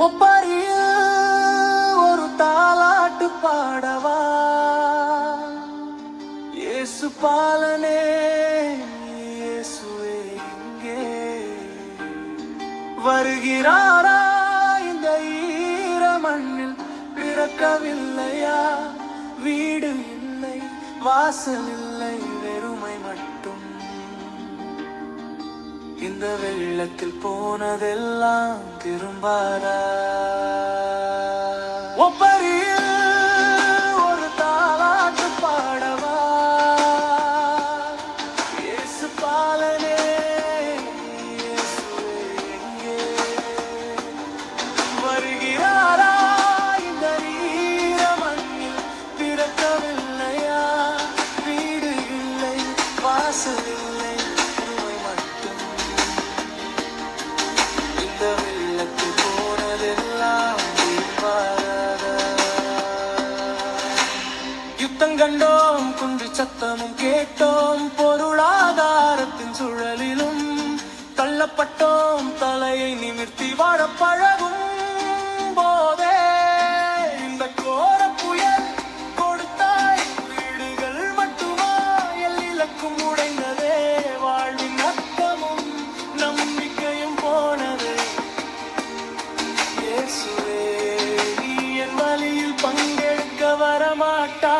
ஒப்பாரிய ஒரு தாலாட்டு பாடவா? இயேசு பாலனே இயேசுவே இங்கே. வருகிறாரா இந்த ஈர மண்ணில்? பிறக்கவில்லையா? வீடு இல்லை வாசல் இல்லை வெறுமை மட்டும். இந்த வெள்ளத்தில் போனதெல்லாம் திரும்பாரா? Ô Paris! கண்டோம் குன்று சத்தமும் கேட்டோம் பொருளாதாரத்தின் சுழலிலும் தள்ளப்பட்டோம் தலையை நிமிர்த்தி வாழ பழகும் போதே. இந்த கோர புயல் கொடுத்தாய் வீடுகள் மட்டுமா எல்லிலக்கும் உடைந்ததே. வாழ்வின் அர்த்தமும் நம்பிக்கையும் போனதே. இயேசுவே நீ என் வழியில் பங்கெடுக்க வரமாட்டாயா.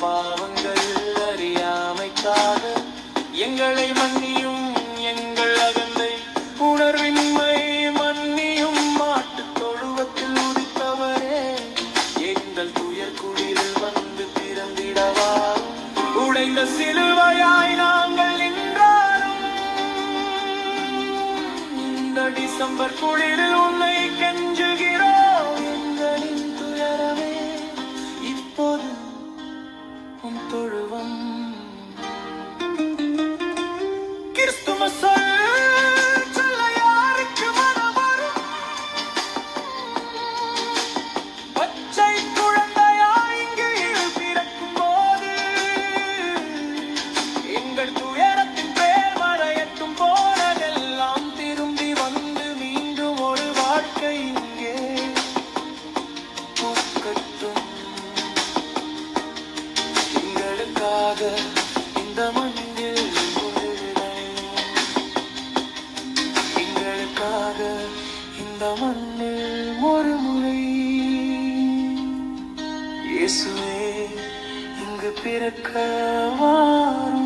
பாவங்கள் அறியாமைக்காக எங்களை மன்னியும் எங்கள் அகந்தை. உணர்வின்மை மன்னியும் மாட்டு தொழுவத்தில் உதித்தவரே. எங்கள் துயர் குளிரில் வந்து திறந்திடவா? உடைந்த சிலுவையாய் நாங்கள் நின்றாலும் இந்த டிசம்பர் குளிரில் உன்னை கெஞ்சுகிறோம். இந்த மண்ணில் இயேசுவே இங்கு பிறக்க வாரும்